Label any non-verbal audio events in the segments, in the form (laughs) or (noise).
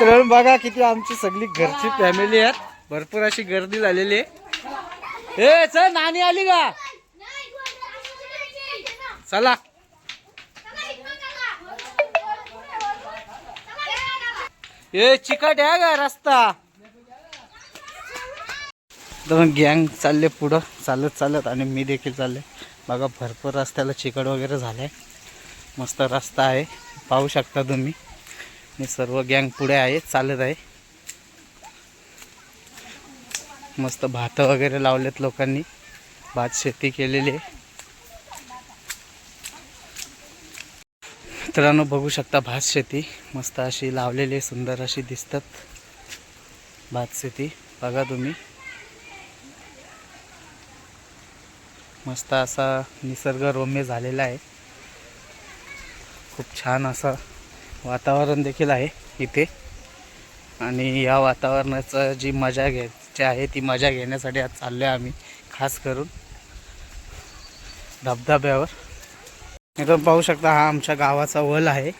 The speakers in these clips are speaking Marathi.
मित्रांनो बघा किती आमची सगळी घरची फॅमिली आहेत. भरपूर अशी गर्दी झालेली आहे. ए चल नानी आली का? चला. ए चिकट आहे का रस्ता. तर गँग चालले पुढं. चालत चालत आणि मी देखील चालले. बघा भरपूर रस्त्याला चिकट वगैरे झालंय. मस्त रस्ता आहे. पाहू शकता तुम्ही. मी सर्व गँग पुढे आहे चालत आहे. मस्त भात वगैरे लावलेत लोकांनी. भात शेती केलेली आहे. मित्रांनो बघू शकता भात शेती. मस्त अशी लावलेली आहे सुंदर अशी दिसतात भात शेती. बघा तुम्ही. मस्त असा निसर्गरम्य झालेला आहे. खूप छान असा वातावरण देखील आहे इथे. आणि या वातावरणाचं जी मजा घ्यायची आहे ती मजा घेण्यासाठी आज चाललो आहे आम्ही खास करून धबधब्यावर. इथून पाहू शकता हा आमच्या गावाचा वल आहे.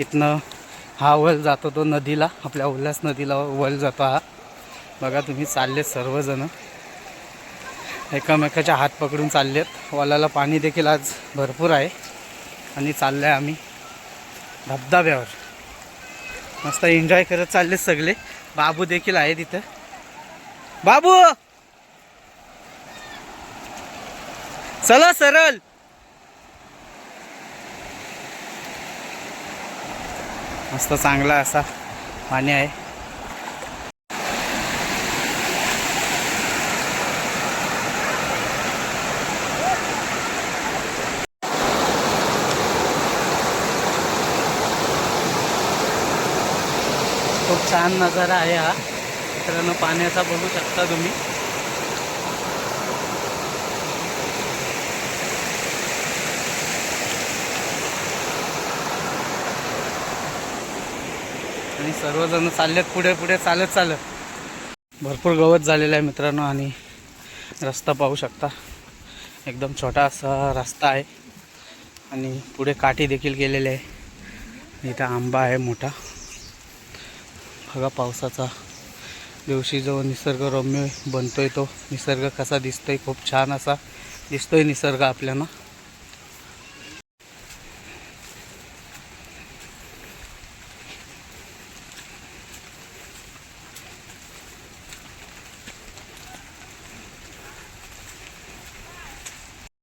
इथनं हा वल जातो तो नदीला आपल्या उल्हास नदीला वल जातो हा. बघा तुम्ही चालले सर्वजण. एकामेकाच्या हात पकडून चाललेत. वलाला पाणी देखील आज भरपूर आहे. आणि चाललं आहे आम्ही. धबधब्यावर. मस्त एन्जॉय करत चालले सगळे. बाबू देखील आहे तिथं बाबू! चला सरळ. मस्त चांगला असा पाणी आहे खूप छान नजारा आहे हा. मित्रांनो पाण्याचा बघू शकता तुम्ही. आणि सर्वजण चाललेत पुढे पुढे चालत चालत. भरपूर गवत झालेलं आहे मित्रांनो आणि रस्ता पाहू शकता. एकदम छोटा असा रस्ता आहे. आणि पुढे काठी देखील गेलेले आहे. इथं आंबा आहे मोठा. बघा पावसाचा दिवशी जो निसर्गरम्य बनतोय तो निसर्ग कसा दिसतोय खूप छान असा दिसतोय निसर्ग आपल्याला.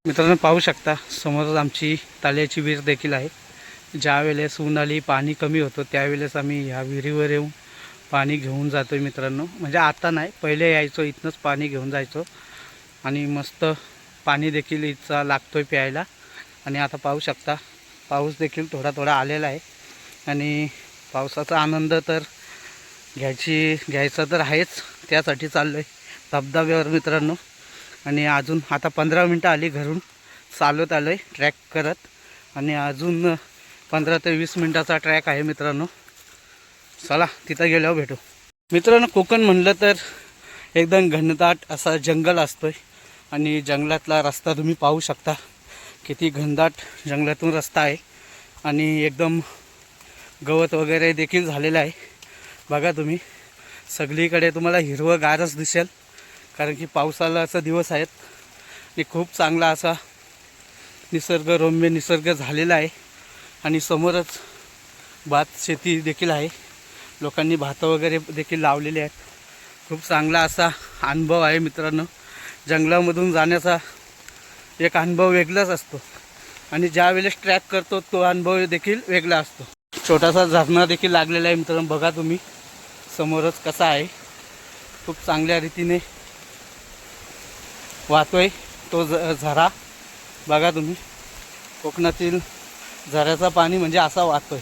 मित्रांनो पाहू शकता समोरच आमची ताल्याची विहीर देखील आहे. ज्या वेळेस उन्हाळी पाणी कमी होतं त्यावेळेस आम्ही ह्या विहिरीवर येऊन पाणी घेऊन जातो आहे मित्रांनो. म्हणजे आता नाही पहिले यायचो इथनंच पाणी घेऊन जायचो. आणि मस्त पाणी देखील इथचा लागतो आहे प्यायला. आणि आता पाहू शकता पाऊस देखील थोडा थोडा आलेला आहे. आणि पावसाचा आनंद तर घ्यायची घ्यायचा तर आहेच. त्यासाठी चाललो आहे धबधब्यावर मित्रांनो. आणि अजून आता पंधरा मिनटं आली घरून. चालवत आलो आहे ट्रॅक करत. आणि अजून पंधरा ते वीस मिनटाचा ट्रॅक आहे मित्रांनो. चला तिथं गेल्यावर भेटू. मित्रांनो कोकण म्हणलं तर एकदम घनदाट असा जंगल असतो आहे आणि जंगलातला रस्ता तुम्ही पाहू शकता. किती घनदाट जंगलातून रस्ता आहे. आणि एकदम गवत वगैरे देखील झालेलं आहे. बघा तुम्ही सगळीकडे तुम्हाला हिरवंगारच दिसेल. कारण की पावसाळ्याचा दिवस आहेत. आणि खूप चांगला असा निसर्गरम्य निसर्ग झालेला आहे. आणि समोरच भात शेती देखील आहे. लोकांनी भातं वगैरे देखील लावलेले आहेत. खूप चांगला असा अनुभव आहे मित्रांनो. जंगलामधून जाण्याचा एक अनुभव वेगळाच असतो. आणि ज्या वेळेस ट्रॅक करतो तो अनुभव देखील वेगळा असतो. छोटासा झरणा देखील लागलेला आहे मित्रांनो. बघा तुम्ही समोरच कसा आहे. खूप चांगल्या रीतीने वाहतोय तो ज झरा. बघा तुम्ही कोकणातील झऱ्याचा पाणी म्हणजे असा वाहतोय.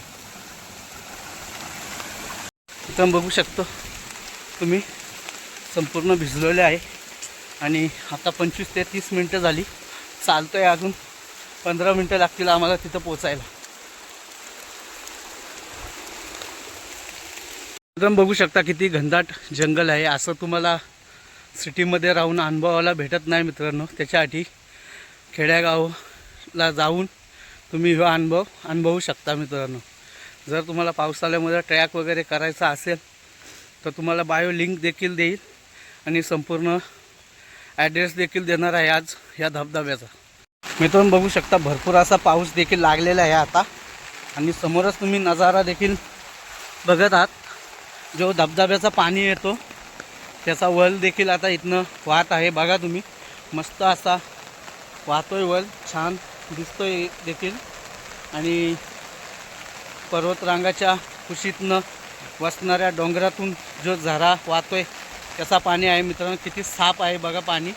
इथं बघू शकतो. तुम्ही संपूर्ण भिजलेले आहे. आणि आता पंचवीस ते तीस मिनटं झाली. चालतोय अजून. पंधरा मिनटं लागतील आम्हाला तिथं पोचायला. एकदम बघू शकता किती घनदाट जंगल आहे. असं तुम्हाला सिटीमध्ये राहून अनुभवाला भेटत नाही मित्रांनो. त्याच्यासाठी खेड्यागावला जाऊन तुम्ही हा अनुभव अनुभवू शकता मित्रांनो. जर तुम्हाला पावसाळ्यामध्ये ट्रॅक वगैरे करायचा असेल तर तुम्हाला बायो लिंक देखील देईल आणि संपूर्ण ॲड्रेस देखील देणार आहे आज या धबधब्याचा. मित्रांनो बघू शकता भरपूर असा पाऊस देखील लागलेला आहे आता. आणि समोरच तुम्ही नजारा देखील बघत आहात. जो धबधब्याचा पाणी येतो त्याचा वल देखील आता इथनं वाहत आहे. बघा तुम्ही मस्त असा वाहतोय वल छान दिसतोय देखील. आणि पर्वतरांगाच्या कुशीतनं वसणाऱ्या डोंगरातून जो झरा वाहतोय त्याचा पाणी आहे. मित्रांनो किती साफ आहे बघा पाणी.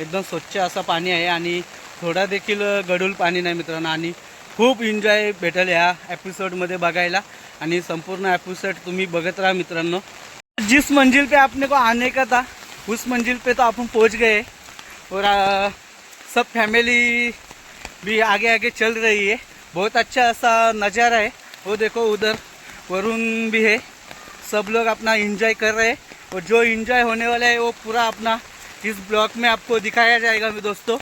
एकदम स्वच्छ असं पाणी आहे आणि थोडा देखील गडूल पाणी नाही मित्रांनो. आणि खूप एन्जॉय भेटेल ह्या एपिसोडमध्ये बघायला. आणि संपूर्ण एपिसोड तुम्ही बघत राहा मित्रांनो. जिस मंजिल पे आपने को आने का था उस मंजिल पे तो आपण पहुंच गए. और आ, सब फैमिली भी आगे आगे चल रही है. बहुत अच्छा असा नज़ारा है. वो देखो उधर वरुण भी है। सब लोग अपना एंजॉय कर रहे हैं। और जो एंजॉय होने वाला है वो पूरा अपना इस ब्लॉग में आपको दिखाया जाएगा मेरे दोस्तों।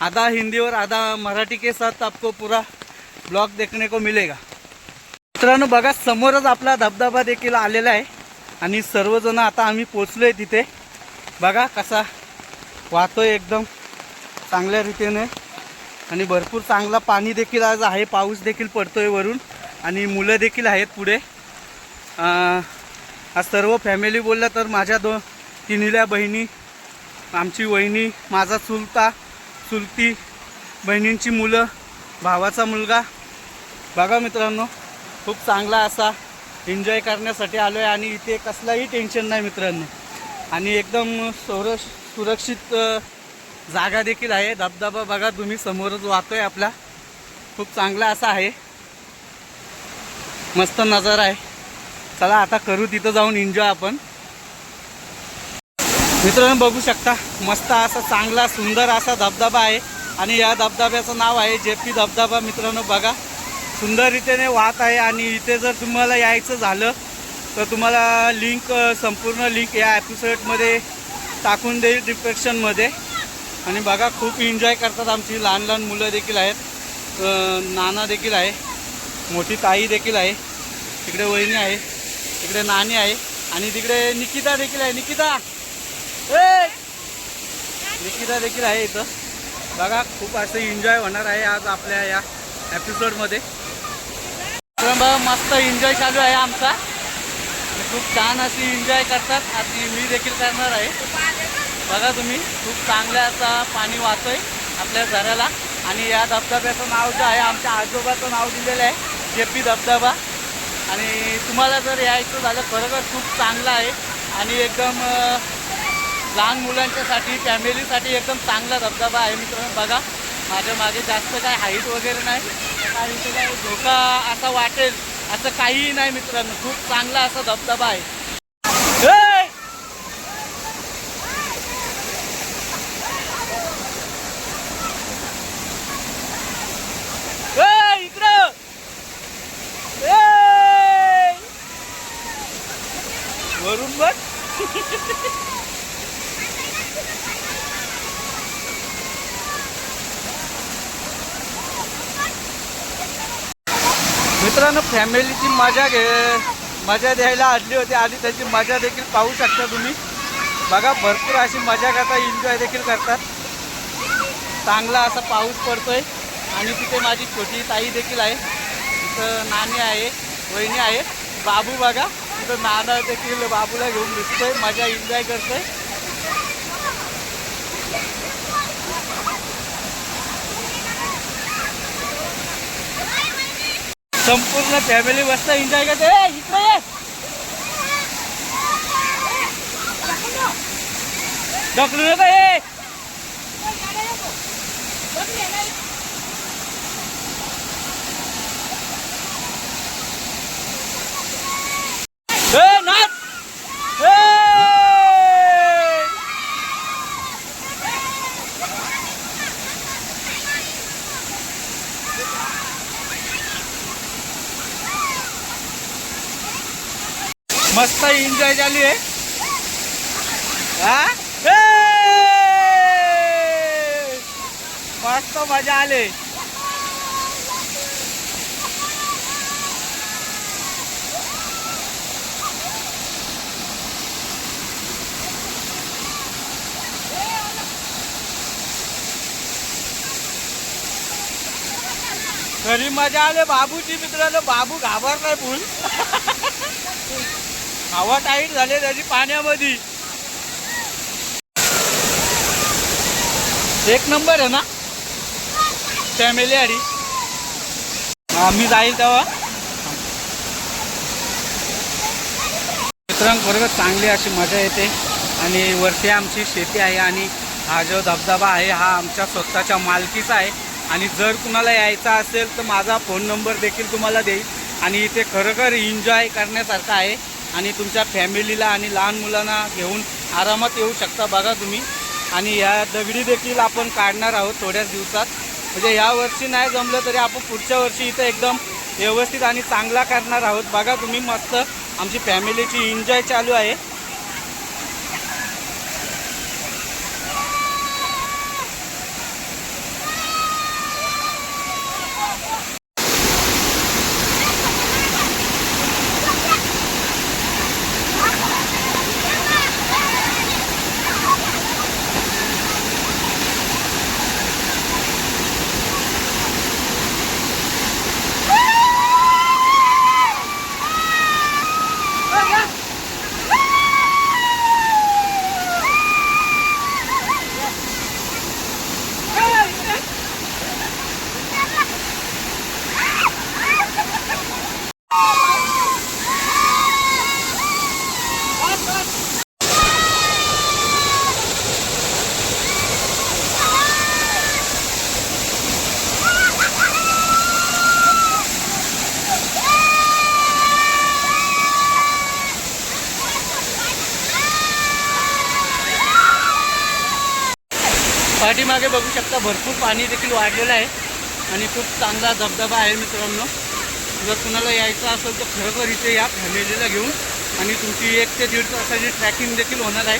आधा हिंदी और आधा मराठी के साथ आपको पूरा ब्लॉग देखने को मिलेगा। मित्रांनो बघा समोरच आपला धबधबा देखील आलेला आहे. आणि सर्वजण आता आम्ही पोचलो आहे तिथे. बघा कसा वाहतोय एकदम चांगल्या रीतीने. आणि भरपूर चांगला पाणी देखील आज आहे. पाऊस देखील पडतोय वरून. आणि मुलं देखील आहेत पुढे. आज सर्व फॅमिली बोलल्या तर माझ्या दो तिन्हील्या बहिणी आमची वहिनी माझा चुलता चुलती बहिणींची मुलं भावाचा मुलगा. बघा मित्रांनो खूप चांगला असा एन्जॉय करण्यासाठी आलो आहे आणि इथे कसलाही टेन्शन नाही मित्रांनो. आणि एकदम सौर सुरक्षित जागा देखील आहे. धबधबा बघा तुम्ही समोरच वाहतो आहे आपला. खूप चांगला असा आहे. मस्त नजारा आहे. चला आता करू तिथं जाऊन एन्जॉय आपण. मित्रांनो बघू शकता मस्त असा चांगला सुंदर असा धबधबा आहे. आणि या धबधब्याचं नाव आहे जेपी धबधबा. मित्रांनो बघा सुंदर रीतीने वाहत आहे. आणि इथे जर तुम्हाला यायचं झालं तर तुम्हाला लिंक संपूर्ण लिंक या एपिसोडमध्ये टाकून देईल डिस्क्रिप्शनमध्ये आणि बघा खूप एन्जॉय करतात आमची लहान लहान मुलं देखील आहेत. नाना देखील आहे. मोठी ताई देखील आहे. तिकडे वहिनी आहे तिकडे नानी आहे आणि तिकडे निकिता देखील आहे. निकिता! ए! निकिता देखील आहे इथं. बघा खूप असं एन्जॉय होणार आहे आज आपल्या या एपिसोडमध्ये तर बघा मस्त एन्जॉय चालू आहे आमचा. खूप छान अशी एन्जॉय करतात. आणि मी देखील करणार आहे. बघा तुम्ही खूप चांगल्या असं पाणी वाहतोय आपल्या झऱ्याला आणि या धबधब्याचं नाव जे आहे आमच्या आजोबाचं नाव दिलेलं आहे. जेपी धबधबा. आणि तुम्हाला जर यायचं झालं खरोखर खूप चांगलं आहे. आणि एकदम लहान मुलांच्यासाठी फॅमिलीसाठी एकदम चांगला धबधबा आहे मित्रांनो. बघा माझ्या मागे जास्त काय हाईट वगैरे नाही. काय इथे काय धोका असा वाटेल असं काहीही नाही मित्रांनो. खूप चांगला असा धबधबा आहे ए! ए, इकडं ए! वरून बघ मित्रांनो फॅमिलीची मजा घे. मजा द्यायला आणली होती. आणि त्याची मजा देखील पाहू शकता तुम्ही. बघा भरपूर अशी मजा करता एन्जॉय देखील करतात. चांगला असा पाऊस पडतोय. आणि तिथे माझी छोटी ताई देखील आहे. तिथं नाणी आहे वहिनी आहे. बाबू बघा तिथं नाना देखील बाबूला घेऊन दिसतोय. मजा एन्जॉय करतोय. संपूर्ण फॅमिली मस्त एन्जॉय करते ए, इकडे ये. ढकलू नका मस्त एन्जॉय चालू आहे मस्त मजा आले. घरी मजा आले. बाबूची मित्रांनो बाबू घाबर नाही भूल. (laughs) हवा टाईट झाले त्याची पाण्यामध्ये. एक नंबर आहे ना? फॅमिली आडी. आम्ही जाईल तेव्हा. मित्रांनो बरोबर चांगली अशी मजा येते. आणि वरती आमची शेती आहे आणि हा जो धबधबा आहे हा आमच्या स्वतःच्या मालकीचा आहे. आणि जर कुणाला यायचा असेल तर माझा फोन नंबर देखील तुम्हाला देईल. आणि इथे खरोखर एन्जॉय करण्यासारखं आहे. आणि तुमच्या फॅमिलीला आणि लहान मुलांना घेऊन आरामात येऊ शकता बघा तुम्ही. आणि या दगडी देखील आपण काढणार आहोत थोड्याच दिवसात. म्हणजे या वर्षी नाही जमलं तरी आपण पुढच्या वर्षी इथं एकदम व्यवस्थित आणि चांगला करणार आहोत. बघा तुम्ही मस्त आमची फॅमिलीची एन्जॉय चालू आहे. पाठीमागे बघू शकता भरपूर पाणी देखील वाढलेलं आहे आणि खूप चांगला धबधबा आहे मित्रांनो. जर कुणाला यायचं असेल तर खरोखर इथे या फॅमिलीला घेऊन आणि तुमची एक ते दीड तासाची ट्रॅकिंग देखील होणार आहे.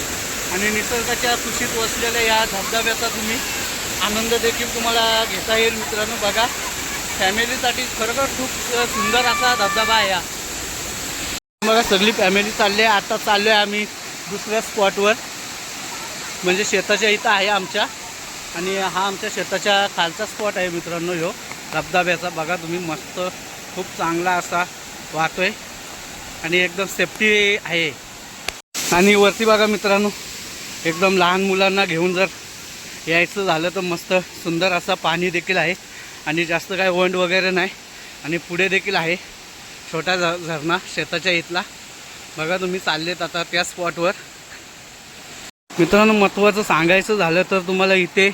आणि निसर्गाच्या कुशीत वसलेल्या या धबधब्याचा तुम्ही आनंद देखील तुम्हाला घेता येईल मित्रांनो. बघा फॅमिलीसाठी खरोखर खूप सुंदर असा धबधबा आहे हा. बघा सगळी फॅमिली चालली आहे. आता चाललो आहे आम्ही दुसऱ्या स्पॉटवर म्हणजे शेताच्या इथं आहे आमच्या. आणि हा आमच्या शेताच्या खालचा स्पॉट आहे मित्रांनो ह्यो. धबधब्याचा. बघा तुम्ही मस्त खूप चांगला असा वाहतो आहे आणि एकदम सेफ्टी आहे. आणि वरती बघा मित्रांनो एकदम लहान मुलांना घेऊन जर यायचं झालं तर मस्त सुंदर असा पाणी देखील आहे. आणि जास्त काय वंड वगैरे नाही. आणि पुढे देखील आहे. छोटा झ झरणा शेताच्या इथला. बघा तुम्ही चाललेत आता त्या स्पॉटवर मित्रांनो महत्त्वाचं सांगायचं झालं तर तुम्हाला इथे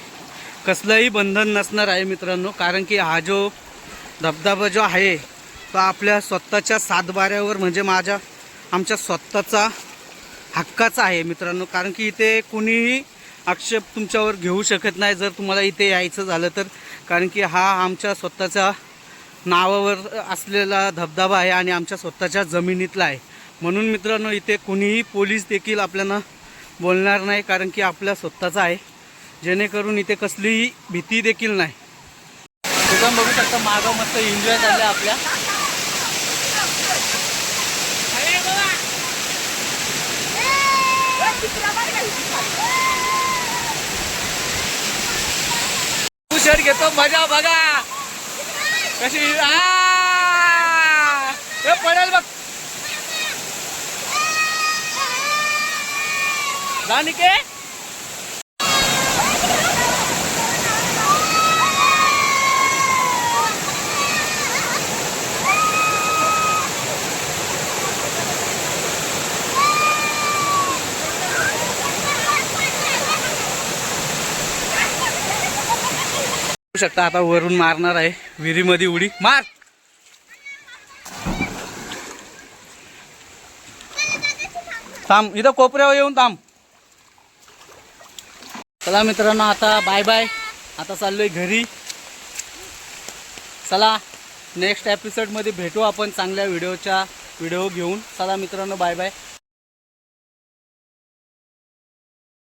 कसलंही बंधन नसणार आहे मित्रांनो कारण की हा जो धबधबा जो आहे तो आपल्या स्वतःच्या सातबाऱ्यावर म्हणजे माझ्या आमच्या स्वतःचा हक्काचा आहे मित्रांनो कारण की इथे कुणीही आक्षेप तुमच्यावर घेऊ शकत नाही जर तुम्हाला इथे यायचं झालं तर. कारण की हा आमच्या स्वतःच्या नावावर असलेला धबधबा आहे आणि आमच्या स्वतःच्या जमिनीतला आहे. म्हणून मित्रांनो इथे कुणीही पोलीस देखील आपल्याला बोलणार नाही कारण की आपल्या स्वतःचा आहे. जेणेकरून इथे कसलीही भीती देखील नाही. दुकान बघू शकता मागं मस्त एन्जॉय झालं आपल्या. शर्ट घेतो मजा बघा. कशी पडेल बघ. दानिके शकता आता वरून मारणार आहे. विहिरीमध्ये उडी. मार! थांब इथं कोपऱ्यावर येऊन थांब. चला मित्रांनो आता बाय बाय आता चाललोय घरी. चला नेक्स्ट एपिसोडमध्ये भेटू आपण चांगल्या व्हिडिओच्या व्हिडिओ घेऊन. चला मित्रांनो बाय बाय